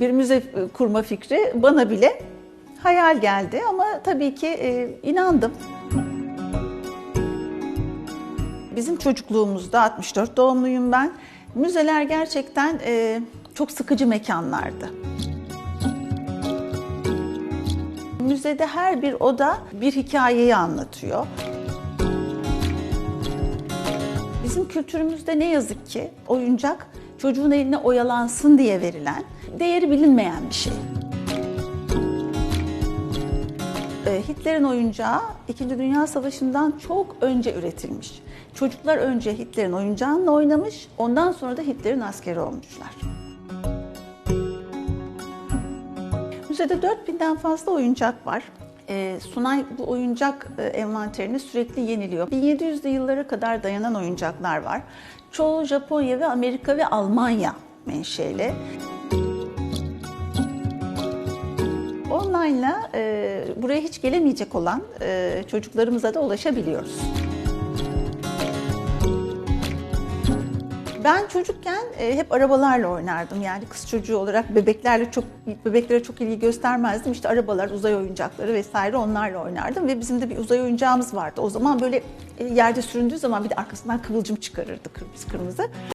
bir müze kurma fikri bana bile hayal geldi ama tabii ki e, inandım. Bizim çocukluğumuzda 64 doğumluyum ben. Müzeler gerçekten e, çok sıkıcı mekanlardı. Müzede her bir oda bir hikayeyi anlatıyor. Bizim kültürümüzde ne yazık ki oyuncak çocuğun eline oyalansın diye verilen, değeri bilinmeyen bir şey. Ee, Hitler'in oyuncağı İkinci Dünya Savaşı'ndan çok önce üretilmiş. Çocuklar önce Hitler'in oyuncağıyla oynamış, ondan sonra da Hitler'in askeri olmuşlar. Müzede 4000'den fazla oyuncak var. Ee, Sunay bu oyuncak e, envanterini sürekli yeniliyor. 1700'lü yıllara kadar dayanan oyuncaklar var. Çoğu Japonya ve Amerika ve Almanya menşeli. Online'la e, buraya hiç gelemeyecek olan e, çocuklarımıza da ulaşabiliyoruz. Ben çocukken e, hep arabalarla oynardım. Yani kız çocuğu olarak bebeklerle çok bebeklere çok ilgi göstermezdim. İşte arabalar, uzay oyuncakları vesaire onlarla oynardım ve bizim de bir uzay oyuncağımız vardı. O zaman böyle e, yerde süründüğü zaman bir de arkasından kıvılcım çıkarırdı kırmızı kırmızı.